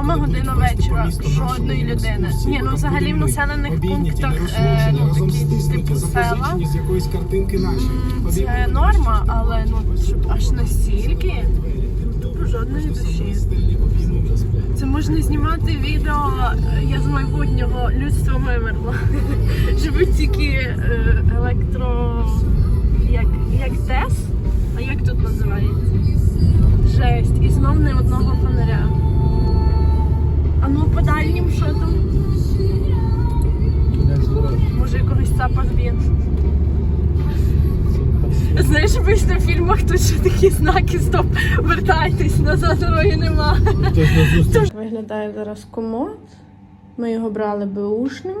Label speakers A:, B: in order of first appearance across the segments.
A: Сьома година вечора, жодної людини. Ні, ну взагалі в населених пунктах е, ну, такі типу села. Це норма, але ну щоб аж настільки жодної душі. Це можна знімати відео я з майбутнього людство вимерло. Живуть тільки е, електро. Як, як ТЕС? А як тут називається? Жесть. І знов не одного фонаря. Цапа. Знаєш, обично в фільмах тут ще такі знаки стоп, вертайтесь, назад дороги нема. Виглядає зараз комод. Ми його брали беушним.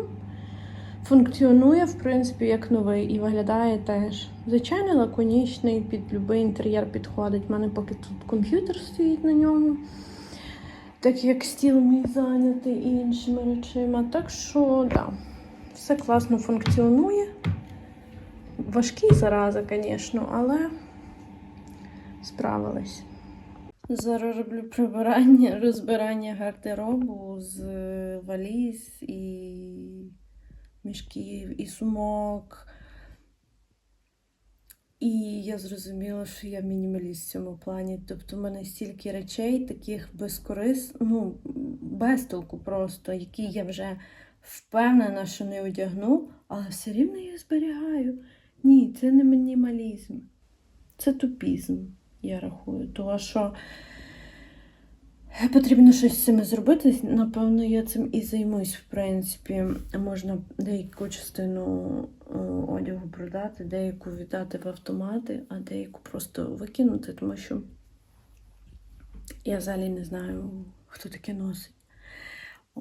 A: Функціонує, в принципі, як новий і виглядає теж. Звичайно, лаконічний, під будь-який інтер'єр підходить. У мене поки тут комп'ютер стоїть на ньому. Так як стіл мій зайнятий іншими речима. Так що, так, да, все класно функціонує. Важкий зараза, звісно, але справились. Зараз роблю прибирання, розбирання гардеробу з валіз і мішків, і сумок. І я зрозуміла, що я мінімаліст в цьому плані. Тобто, в мене стільки речей, таких безкорис, ну, без толку просто, які я вже впевнена, що не одягну, але все рівно їх зберігаю. Ні, це не мінімалізм. Це тупізм, я рахую. Тому що потрібно щось з цим зробити. Напевно, я цим і займусь, в принципі. Можна деяку частину е, одягу продати, деяку віддати в автомати, а деяку просто викинути, тому що я взагалі не знаю, хто таке носить.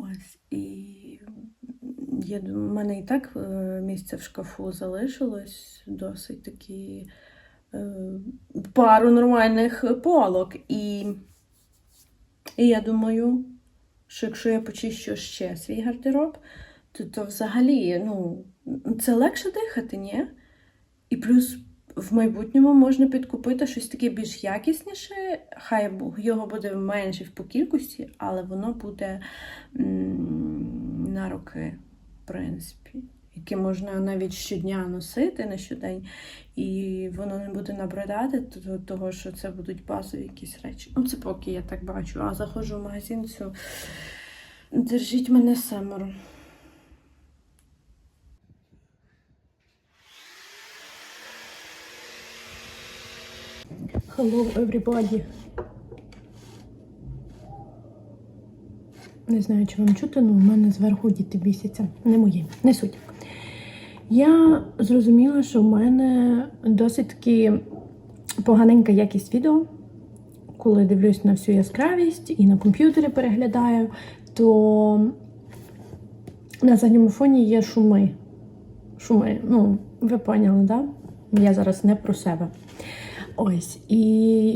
A: Ось і я в мене і так е, місце в шкафу залишилось досить такі е, пару нормальних полок. І, і я думаю, що якщо я почищу ще свій гардероб, то, то взагалі ну, це легше дихати, ні? І плюс в майбутньому можна підкупити щось таке більш якісніше, хай його буде менше по кількості, але воно буде на роки, в принципі, яке можна навіть щодня носити на щодень, і воно не буде набридати, то- того, що це будуть базові якісь речі. Ну, це поки я так бачу. А заходжу в магазин, все, держіть мене семеро. Hello, everybody. Не знаю, чи вам чути, але в мене зверху діти бісяться. Не мої, не суть. Я зрозуміла, що в мене досить таки поганенька якість відео. Коли дивлюсь на всю яскравість і на комп'ютері переглядаю, то на задньому фоні є шуми. Шуми. Ну, ви поняли, так? Да? Я зараз не про себе. Ось. І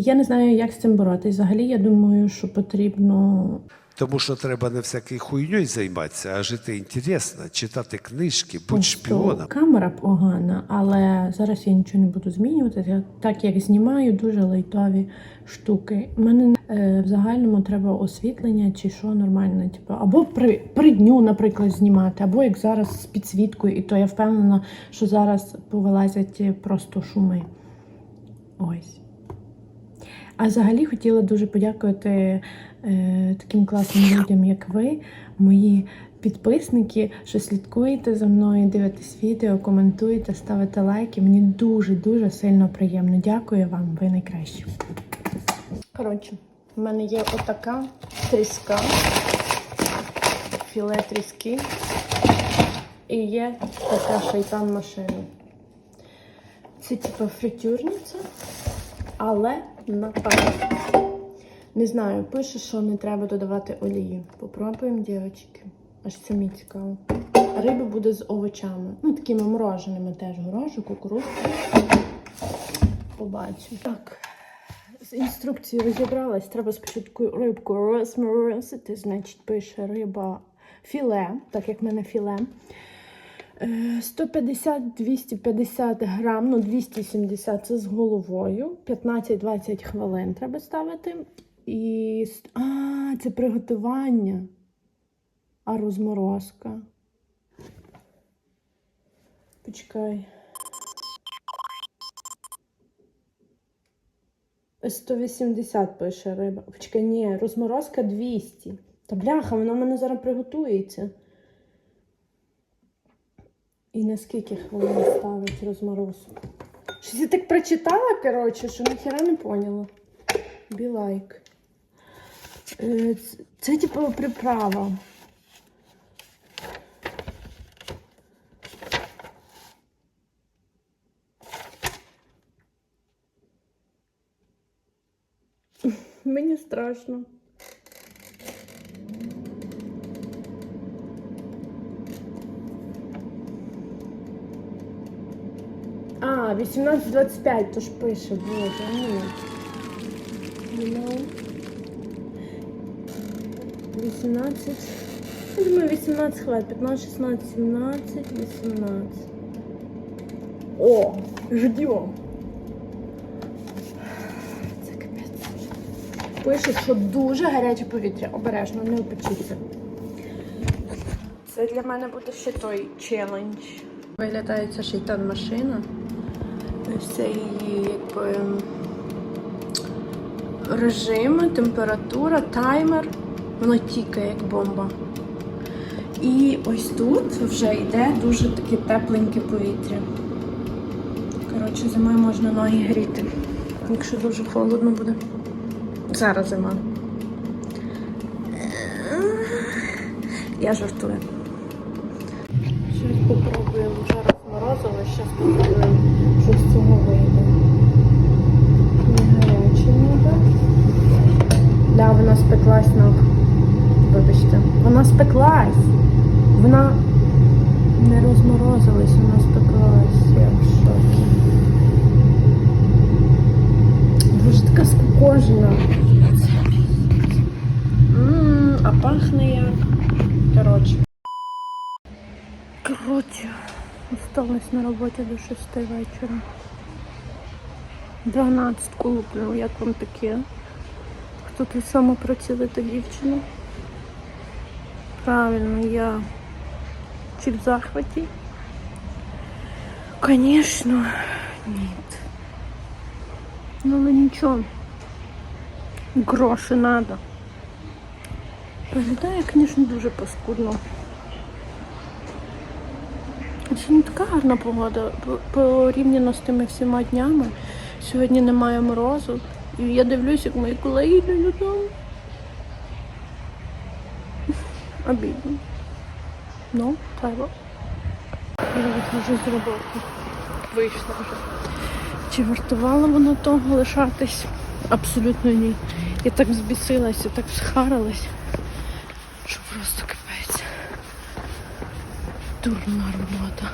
A: я не знаю, як з цим боротись. Взагалі, я думаю, що потрібно
B: Тому що треба не всякою хуйньою займатися, а жити інтересно, читати книжки, будь-шпіоном.
A: Камера погана, але зараз я нічого не буду змінювати. Я так як знімаю дуже лайтові штуки. У мене е, в загальному треба освітлення чи що нормальне. Типу, або при, при дню, наприклад, знімати, або як зараз з підсвіткою, і то я впевнена, що зараз повилазять просто шуми. Ось. А взагалі хотіла дуже подякувати е, таким класним людям, як ви, мої підписники, що слідкуєте за мною, дивитесь відео, коментуєте, ставите лайки. Мені дуже-дуже сильно приємно. Дякую вам, ви найкращі. Коротше, в мене є отака тріска, філе тріски. І є така шайтан машина. Це типу фритюрниця, але на пару. Не знаю, пише, що не треба додавати олії. Попробуємо, дівчатки. Аж це мені цікаво. Риба буде з овочами. Ну, такими мороженими теж горожу, кукурудзу. Побачу. Так. З інструкції розібралась. Треба спочатку рибку розморозити, значить, пише риба філе, так як в мене філе. Е, 150-250 грам, ну 270 це з головою. 15-20 хвилин треба ставити. І А, це приготування. А розморозка. Почекай. 180 пише риба. Почекай, ні, розморозка 200. Та бляха, вона в мене зараз приготується. І на скільки хвилин ставить розморозку? Щось я так прочитала, коротше, що ніхера не поняла. Білайк. Е, Це, це типу приправа. Мені страшно. А, 18.25, то ж пише, боже. Ну, 18. Я думаю, 18 хватит. 15, 16, 17, 18. О, ждем. Це капець. Пише, що дуже гаряче повітря. Обережно, не опечіться. Це для мене буде ще той челендж. Виглядає ця шейтан машина. Все її якби режим, температура, таймер. Воно тікає як бомба. І ось тут вже йде дуже таке тепленьке повітря. Коротше, зимою можна ноги гріти, якщо дуже холодно буде. Зараз зима. Я жартую. Щось попробуємо вже розморозили, зараз попробуємо, що з цього вийде. Не гаряче ніби. Да, вона спеклась на. Вибачте, вона спеклась. Вона не розморозилась, вона спеклась. Я в шокі. Дуже така скукожена. Ммм, а пахне як. Коротше. Коротше, осталось на роботі до 6 вечора. 12 куплю, як вам таке? Тут саме процілити дівчину? Правильно, я чи в захваті? Конечно, нет. Ну, але нічого. Гроші надо. Виглядає, звісно, дуже паскудно. Сьогодні така гарна погода порівняно з тими всіма днями. Сьогодні немає морозу. І я дивлюсь, як мої колеги йдуть додому. Обідно. Ну, треба. Я виходжу з роботи. Вийшла вже. Чи вартувало воно того лишатись? Абсолютно ні. Я так збісилася, так схарилась, що просто капець. Дурна робота.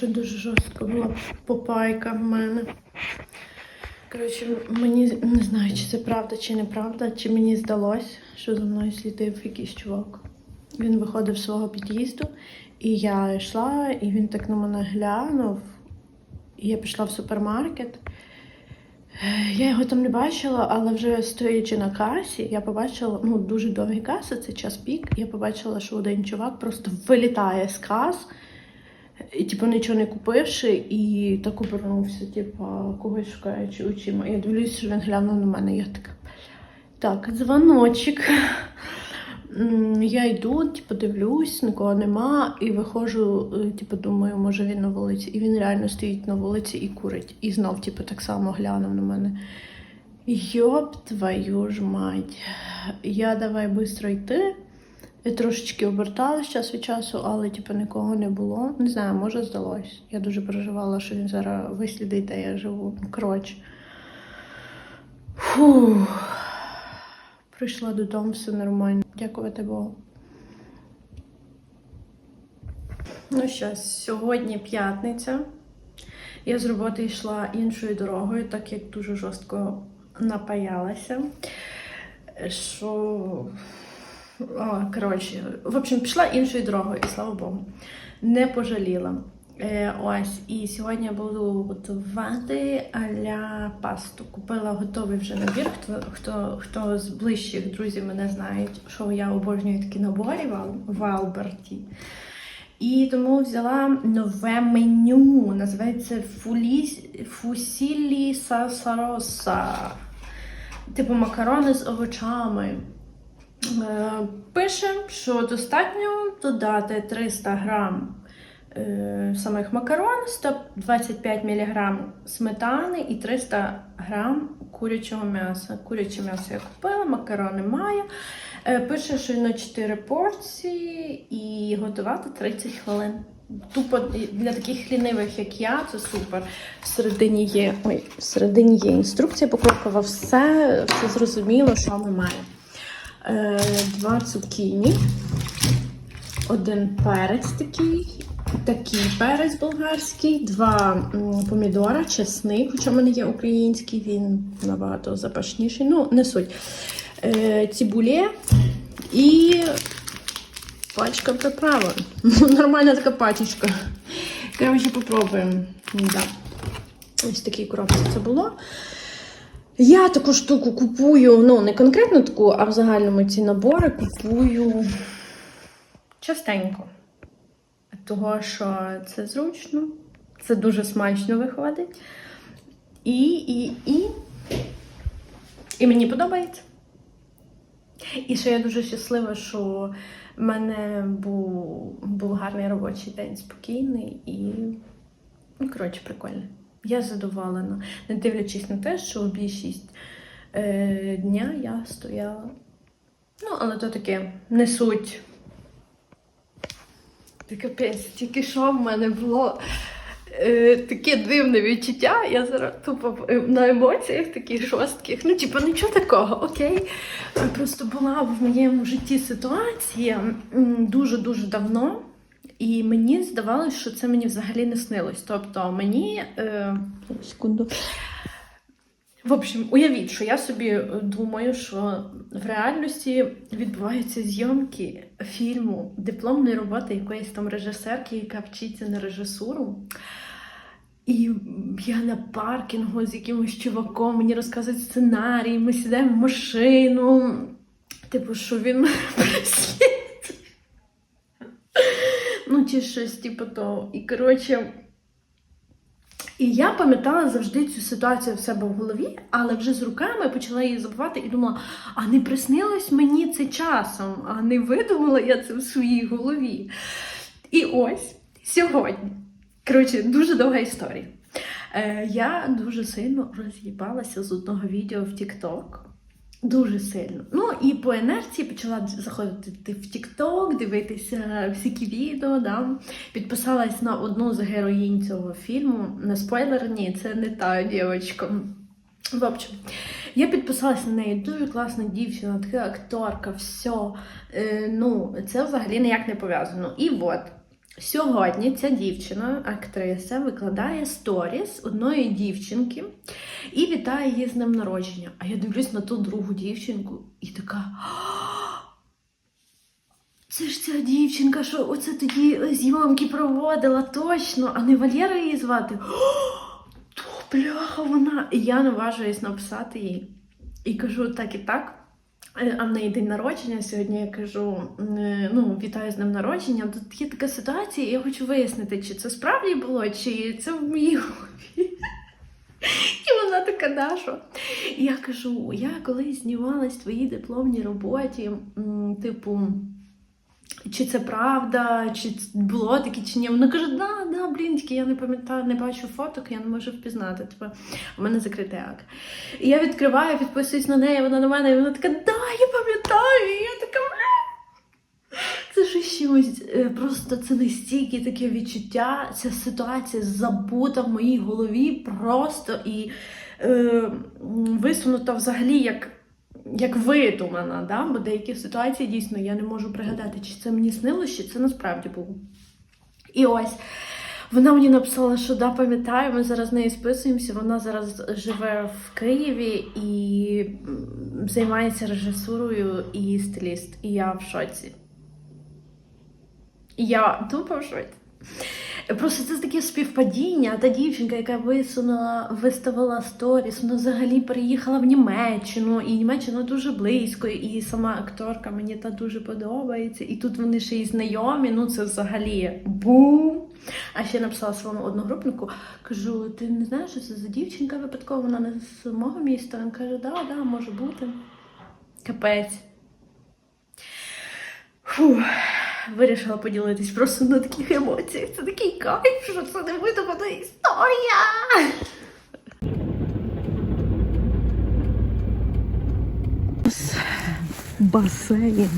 A: Що дуже жорстко була попайка в мене. Коротше, мені не знаю, чи це правда, чи неправда, чи мені здалось, що за мною слідив якийсь чувак. Він виходив з свого під'їзду, і я йшла, і він так на мене глянув. І я пішла в супермаркет. Я його там не бачила, але вже стоячи на касі, я побачила, ну, дуже довгі каси, це час пік. Я побачила, що один чувак просто вилітає з кас, і, типу, нічого не купивши, і так обернувся, типу, когось шукаючи очима. Я дивлюся, що він глянув на мене. Я така, так, дзвоночок. Я йду, типу, дивлюсь, нікого нема, і виходжу, е, типу, думаю, може він на вулиці. І він реально стоїть на вулиці і курить. І знов, типу, так само глянув на мене. Йоп твою ж мать. Я давай швидко йти. Я трошечки оберталась час від часу, але типу нікого не було. Не знаю, може здалось. Я дуже переживала, що він зараз вислідить, де я живу. Коротше. Фух. Прийшла додому, все нормально. Дякувати Богу. Ну що, сьогодні п'ятниця. Я з роботи йшла іншою дорогою, так як дуже жорстко напаялася, що. О, коротше, в общем, пішла іншою дорогою, і слава Богу, не пожаліла. Е, ось, і сьогодні я буду готувати аля пасту. Купила готовий вже набір. Хто, хто, хто з ближчих друзів мене знають, що я обожнюю такі набори в, в Алберті. І тому взяла нове меню. Називається Фусілі Сасароса. Типу макарони з овочами. Е, Пише, що достатньо додати 300 грам е, самих макарон, 125 мг сметани і 300 грам курячого м'яса. Куряче м'ясо я купила, макарони маю. Е, Пише, що на 4 порції і готувати 30 хвилин. Тупо для таких лінивих, як я, це супер. Всередині є, ой, всередині є інструкція покрокова, все, все зрозуміло, що ми маємо. Е, два цукіні, один перець такий, такий перець болгарський, два помідора, чесник, хоча в мене є український, він набагато запашніший. Ну, не суть. Е, цибулі і пачка приправи. Нормальна така пачечка. Коротше, попробуємо. Да. Ось такий коробці це було. Я таку штуку купую, ну не конкретно таку, а в загальному ці набори купую частенько. Того, що це зручно, це дуже смачно виходить. І, і, і, і мені подобається. І ще я дуже щаслива, що в мене був, був гарний робочий день, спокійний і, ну, коротше, прикольно. Я задоволена, не дивлячись на те, що більшість е, дня я стояла. Ну, але то таке не суть. Ти капець, тільки що в мене було е, таке дивне відчуття. Я зараз тупо е, на емоціях таких шостких. Ну, типу, нічого такого, окей. Просто була в моєму житті ситуація дуже-дуже давно. І мені здавалось, що це мені взагалі не снилось. Тобто мені. Е... Секунду. В общем, уявіть, що я собі е, думаю, що в реальності відбуваються зйомки фільму дипломної роботи якоїсь там режисерки, яка вчиться на режисуру. І я на паркінгу з якимось чуваком, мені розказують сценарій, ми сідаємо в машину. Типу, що він чи щось, типу того. І коротше. І я пам'ятала завжди цю ситуацію в себе в голові, але вже з руками почала її забувати і думала, а не приснилось мені це часом, а не видумала я це в своїй голові. І ось сьогодні. Коротше, дуже довга історія. Е, я дуже сильно роз'їбалася з одного відео в TikTok. Дуже сильно. Ну і по інерції почала заходити в TikTok, дивитися всякі відео. Да? Підписалась на одну з героїнь цього фільму. Не спойлер, ні, це не та дівчинка. В общем, я підписалась на неї. Дуже класна дівчина, така акторка, все. Е, ну, це взагалі ніяк не пов'язано. І от. Сьогодні ця дівчина, актриса, викладає сторіс одної дівчинки і вітає її з днем народження. А я дивлюсь на ту другу дівчинку і така. Це ж ця дівчинка, що оце тоді зйомки проводила точно, а не Валера її звати. «А, То бляха вона. І я наважуюсь написати їй. І кажу так і так. А в неї день народження сьогодні я кажу: е, ну, вітаю з днем народження. Тут є така ситуація, і я хочу вияснити, чи це справді було, чи це в моїй голові. І вона така Даша. І я кажу: я колись знімалась в твоїй дипломній роботі, типу. Чи це правда, чи було таке, чи ні. Вона каже, да, да, блін, тільки я не пам'ятаю, не бачу фоток, я не можу впізнати. Типу, у мене закритий ак. І я відкриваю, підписуюсь на неї, вона на мене, і вона така, да, я пам'ятаю. І я така, бля. Це ж щось, е, просто це настільки таке відчуття, ця ситуація забута в моїй голові просто і е, висунута взагалі як, як видумана. Да? Бо деякі ситуації дійсно я не можу пригадати, чи це мені снилось, чи це насправді було. І ось Вона мені написала, що да, пам'ятаю, ми зараз з нею списуємося. Вона зараз живе в Києві і займається режисурою і стиліст. І я в шоці. Я тупо в шоці. Просто це таке співпадіння. Та дівчинка, яка висунула, виставила сторіс, вона взагалі переїхала в Німеччину, і Німеччина дуже близько, і сама акторка мені та дуже подобається. І тут вони ще й знайомі. Ну це взагалі бум. А ще написала своєму одногрупнику, кажу: ти не знаєш, що це за дівчинка випадково, вона не з мого міста. Він каже, да, да, може бути. Капець. Фух, вирішила поділитись просто на таких емоціях. Це такий кайф, що це не видумана історія. Басейн.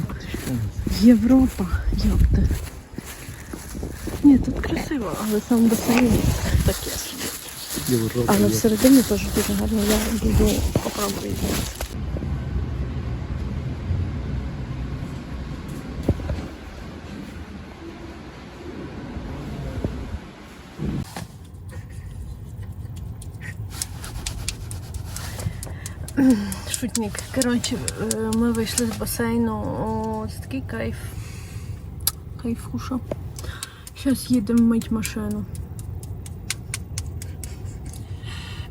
A: Європа. Йопта. Ні, тут красиво, але сам басейн таке. Але всередині теж дуже гарно. Я буду попробую. Шутник. Коротше, е, ми вийшли з басейну. О, це такий кайф. Кайфуша. Зараз їдемо мить машину.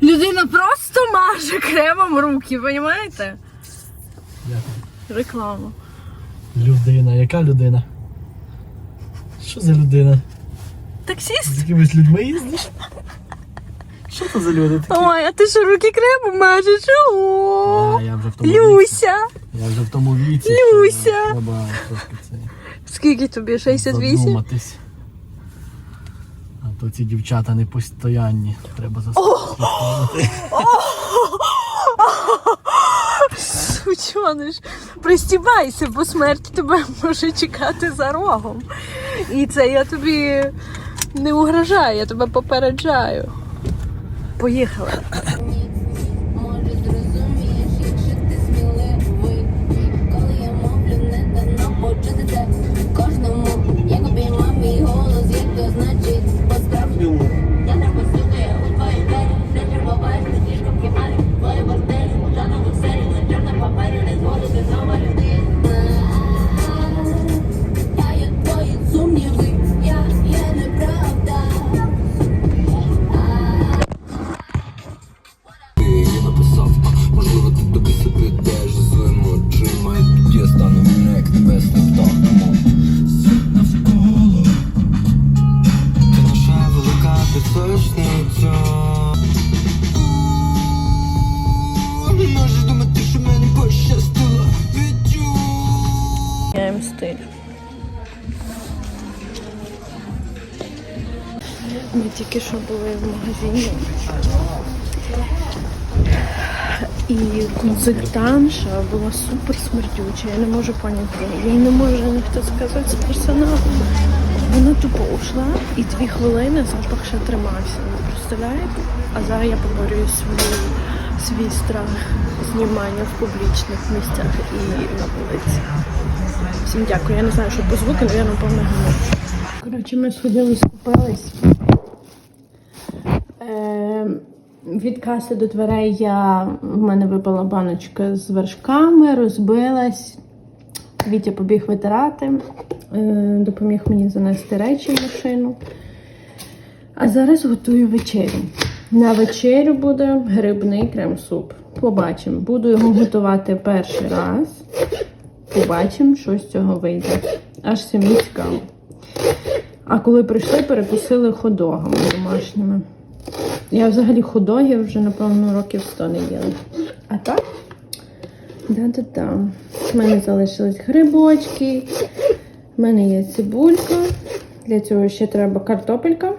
A: Людина просто маже кремом руки, розумієте? Реклама.
C: Людина, яка людина? Що за людина?
A: Таксіст?
C: З якимись людьми їздиш? Що це за люди такі?
A: Ой, а ти що руки кремом мажеш? О,
C: я вже в тому віці.
A: Люся!
C: Я вже в тому віці.
A: Люся!
C: Треба трошки це
A: Скільки тобі? 68?
C: задуматись. А то ці дівчата не постоянні. Треба заслухати.
A: Сучониш, пристібайся, бо смерть тебе може чекати за рогом. І це я тобі не угрожаю, я тебе попереджаю. Поїхали. Тільки що були в магазині. І консультантша була супер смердюча. Я не можу поняти. Їй не може ніхто сказати з персоналу. Вона тупо ушла і дві хвилини запах ще тримався. Ви представляєте? А зараз я поборюю свою, свій страх знімання в публічних місцях і на вулиці. Всім дякую. Я не знаю, що по звуку, але я напевно гну. Коротше, ми сходили, скупились. Е, від каси до дверей я, в мене випала баночка з вершками, розбилась. Вітя побіг витирати, е, допоміг мені занести речі в машину. А зараз готую вечерю. На вечерю буде грибний крем-суп. Побачимо. Буду його готувати перший раз. Побачимо, що з цього вийде. Аж самі цікаво. А коли прийшли, перекусили ходогами домашніми. Я взагалі ходогів вже, напевно, років 100 не їла. А так? Да-да-да. У мене залишились грибочки. У мене є цибулька. Для цього ще треба картопелька.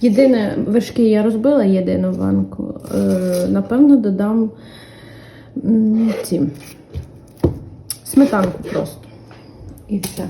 A: Єдине, вершки я розбила єдину банку. Е, напевно, додам ці сметанку просто. І все.